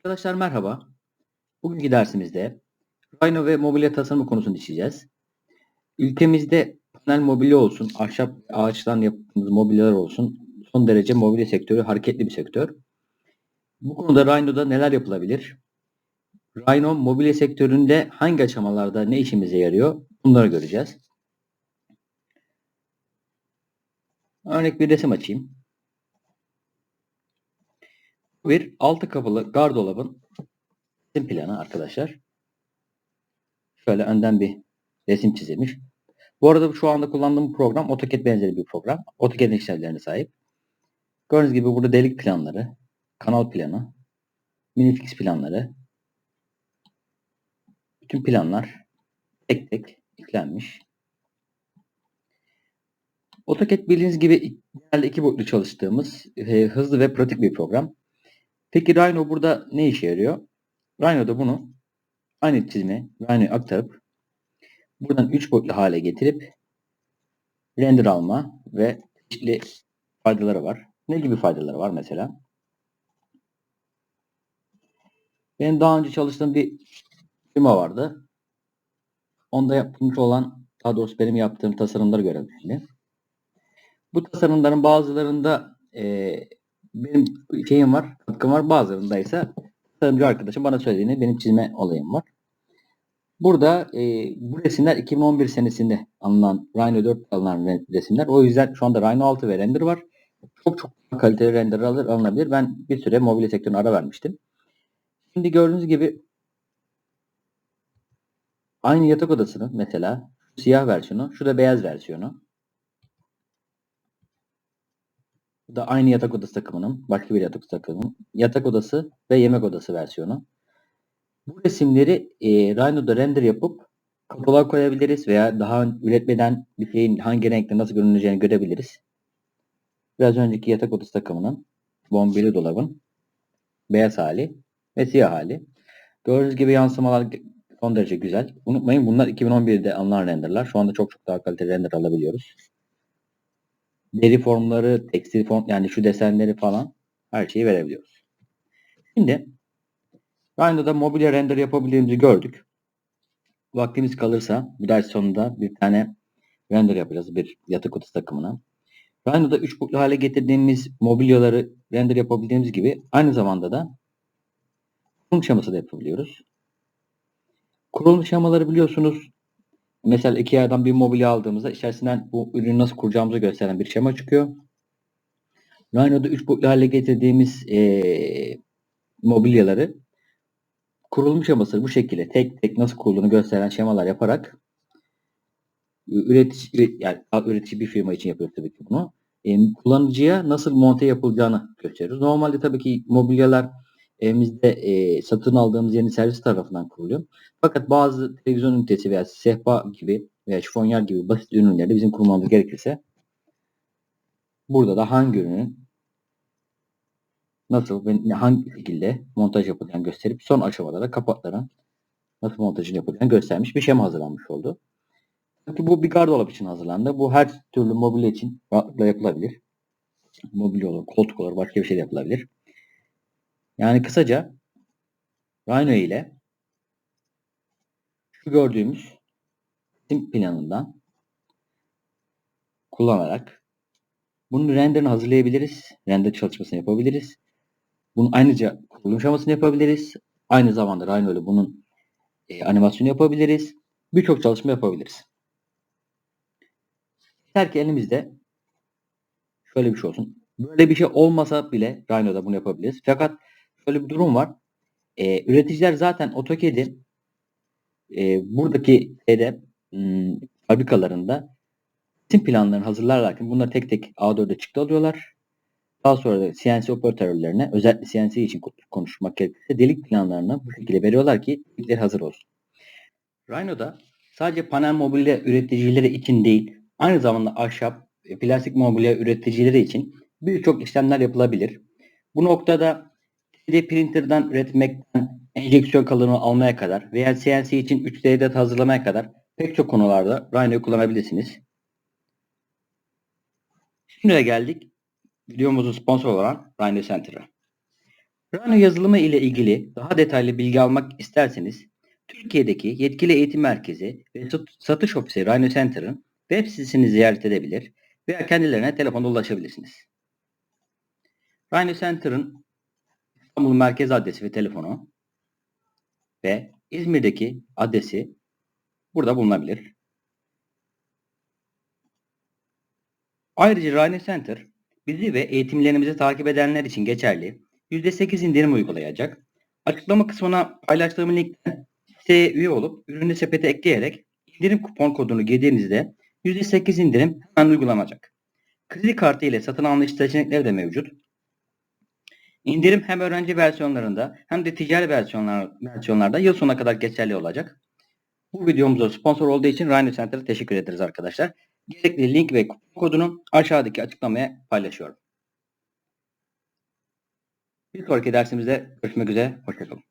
Arkadaşlar merhaba. Bugünkü dersimizde Rhino ve mobilya tasarımı konusunu işleyeceğiz. Ülkemizde panel mobilya olsun, ahşap ağaçtan yaptığımız mobilyalar olsun son derece mobilya sektörü hareketli bir sektör. Bu konuda Rhino'da neler yapılabilir? Rhino mobilya sektöründe hangi aşamalarda ne işimize yarıyor? Bunları göreceğiz. Örnek bir resim açayım. Bir altı kapılı gardırobun resim planı arkadaşlar. Şöyle önden bir resim çizilmiş. Bu arada şu anda kullandığım program AutoCAD benzeri bir program. AutoCAD işlevlerine sahip. Gördüğünüz gibi burada delik planları, kanal planı, minifix planları, bütün planlar tek tek yüklenmiş. AutoCAD bildiğiniz gibi genelde iki boyutlu çalıştığımız e, hızlı ve pratik bir program. Peki Rhino burada ne işe yarıyor? Rhino'da bunu aynı çizime Rhino'ya aktarıp buradan 3 boyutlu hale getirip render alma ve çeşitli faydaları var. Ne gibi faydaları var mesela? Benim daha önce çalıştığım bir firma vardı. Onda yapılmış olan, daha doğrusu benim yaptığım tasarımları görebildim. Bu tasarımların bazılarında e, benim şeyim var, katkım var. Bazılarında ise tasarımcı arkadaşım bana söylediğini benim çizme olayım var. Burada e, bu resimler 2011 senesinde alınan Rhino 4 alınan resimler. O yüzden şu anda Rhino 6 ve render var. Çok çok kaliteli render alır, alınabilir. Ben bir süre mobilya sektörüne ara vermiştim. Şimdi gördüğünüz gibi aynı yatak odasının mesela siyah versiyonu, şu da beyaz versiyonu. Bu da aynı yatak odası takımının, başka bir yatak odası takımının yatak odası ve yemek odası versiyonu. Bu resimleri e, Rhino'da render yapıp kapılar koyabiliriz veya daha üretmeden bir şeyin hangi renkte nasıl görüneceğini görebiliriz. Biraz önceki yatak odası takımının bombeli dolabın beyaz hali ve siyah hali. Gördüğünüz gibi yansımalar son derece güzel. Unutmayın bunlar 2011'de alınan renderlar. Şu anda çok çok daha kaliteli render alabiliyoruz. Deri formları, tekstil form yani şu desenleri falan her şeyi verebiliyoruz. Şimdi Rhino'da mobilya render yapabildiğimizi gördük. Vaktimiz kalırsa bir ders sonunda bir tane render yapacağız bir yatak odası takımına. Rhino'da 3 boyutlu hale getirdiğimiz mobilyaları render yapabildiğimiz gibi aynı zamanda da kurulum şeması da yapabiliyoruz. Kurulum şemaları biliyorsunuz Mesela Ikea'dan bir mobilya aldığımızda içerisinden bu ürünü nasıl kuracağımızı gösteren bir şema çıkıyor. Rhino'da 3 boyutlu hale getirdiğimiz e, mobilyaları kurulum şeması bu şekilde tek tek nasıl kurulduğunu gösteren şemalar yaparak üretici, yani üretici bir firma için yapıyoruz tabii ki bunu. E, kullanıcıya nasıl monte yapılacağını gösteriyoruz. Normalde tabii ki mobilyalar evimizde e, satın aldığımız yeni servis tarafından kuruluyor. Fakat bazı televizyon ünitesi veya sehpa gibi veya şifonyer gibi basit ürünlerde bizim kurmamız gerekirse burada da hangi ürünün nasıl ve hangi şekilde montaj yapılacağını gösterip son aşamada da kapakların nasıl montajını yapılacağını göstermiş bir şema hazırlanmış oldu. Tabii bu bir gardırop için hazırlandı. Bu her türlü mobilya için rahatlıkla yapılabilir. Mobilya olur, koltuk olur, başka bir şey de yapılabilir. Yani kısaca Rhino ile şu gördüğümüz resim planından kullanarak bunun renderini hazırlayabiliriz. Render çalışmasını yapabiliriz. Bunun ayrıca kurulum aşamasını yapabiliriz. Aynı zamanda Rhino ile bunun e, animasyonu yapabiliriz. Birçok çalışma yapabiliriz. Yeter ki elimizde şöyle bir şey olsun. Böyle bir şey olmasa bile Rhino'da bunu yapabiliriz. Fakat şöyle bir durum var. E, üreticiler zaten AutoCAD'i e, buradaki şeyde m, fabrikalarında tüm planlarını hazırlarlarken bunları tek tek A4'e çıktı alıyorlar. Daha sonra da CNC operatörlerine özellikle CNC için konuşmak gerekirse delik planlarını bu şekilde veriyorlar ki delikleri hazır olsun. Rhino'da sadece panel mobilya üreticileri için değil aynı zamanda ahşap, plastik mobilya üreticileri için birçok işlemler yapılabilir. Bu noktada 3D printer'dan üretmekten enjeksiyon kalınlığı almaya kadar veya CNC için 3D'de hazırlamaya kadar pek çok konularda Rhino'yu kullanabilirsiniz. Şimdi de geldik videomuzun sponsor olan Rhino Center'a. Rhino yazılımı ile ilgili daha detaylı bilgi almak isterseniz Türkiye'deki yetkili eğitim merkezi ve sat- satış ofisi Rhino Center'ın web sitesini ziyaret edebilir veya kendilerine telefonda ulaşabilirsiniz. Rhino Center'ın İstanbul merkez adresi ve telefonu ve İzmir'deki adresi burada bulunabilir. Ayrıca Rhino Center bizi ve eğitimlerimizi takip edenler için geçerli %8 indirim uygulayacak. Açıklama kısmına paylaştığım linkten siteye üye olup ürünü sepete ekleyerek indirim kupon kodunu girdiğinizde %8 indirim hemen uygulanacak. Kredi kartı ile satın alma seçenekleri de mevcut. İndirim hem öğrenci versiyonlarında hem de ticari versiyonlar, versiyonlarda yıl sonuna kadar geçerli olacak. Bu videomuza sponsor olduğu için Rhino Center'a teşekkür ederiz arkadaşlar. Gerekli link ve kupon kodunu aşağıdaki açıklamaya paylaşıyorum. Bir sonraki dersimizde görüşmek üzere. Hoşçakalın.